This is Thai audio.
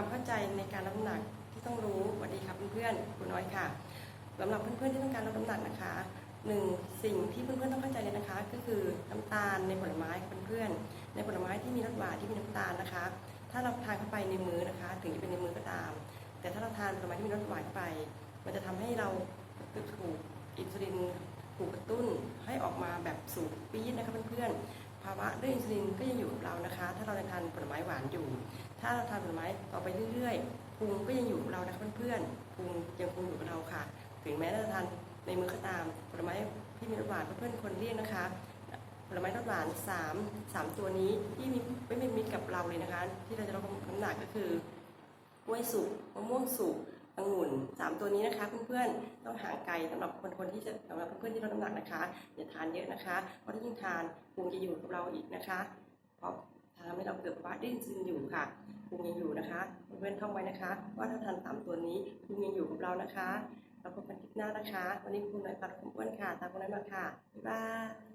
ความเข้าใจในการลดน้ำหนักที่ต้องรู้สวัสดีค่ะเพื่อนๆคุณน้อยค่ะสำหรับเพื่อนๆที่ต้องการลดน้ำหนักนะคะหนึ่งสิ่งที่เพื่อนๆต้องเข้าใจเลยนะคะ ก็คือน้ำตาลในผลไม้เพื่อนๆในผลไม้ที่มีรสหวานที่มีน้ำตาลนะคะ ถ้าเราทานเข้าไปในมือนะคะ ถึงจะเป็นในมือก็ตาม แต่ถ้าเราทานผลไม้ที่มีรสหวานไป มันจะทำให้เราถูกอินซูลินถูกกระตุ้นให้ออกมาแบบสูงปี๊ดนะคะเพื่อนๆ ภาวะเรื่องอินซูลินก็ยังอยู่กับเรานะคะ ถ้าเรายังทานผลไม้หวานอยู่ ถ้าเราทานผลไม้ต่อไปเรื่อยๆภูมิก็ยังอยู่กับเรานะคะเพื่อนๆภูมิยังคงอยู่กับเราค่ะ ถึงแม้เราจะทานในมื้อก็ตามผลไม้ที่มีรสหวานเพื่อนๆคนเรียกนะคะผลไม้รสหวานสามสามตัวนี้ที่มีไม่เป็นมิตรกับเราเลยนะคะ ที่เราจะลดน้ำหนักก็คือกล้วยสุกมะม่วงสุก องุ่นสามตัวนี้นะคะเพื่อนๆต้องห่างไกลสำหรับคนคนที่จะสำหรับเพื่อนๆที่ลดน้ำหนักนะคะอย่าทานเยอะนะคะเพราะถ้ายิ่งทานภูมิจะอยู่กับเราอีกนะคะเพราะทำให้เราเกิดภาวะดิ้นซึนอยู่ค่ะภูมิยังอยู่นะคะเพื่อนๆท่องไว้นะคะ ว่าถ้าทานสามตัวนี้ภูมิยังอยู่กับเรานะคะเราพบกันคลิปหน้านะคะ วันนี้คุณนายปัดคุณอ้วนค่ะตามคุณนายมาค่ะบ๊ายบาย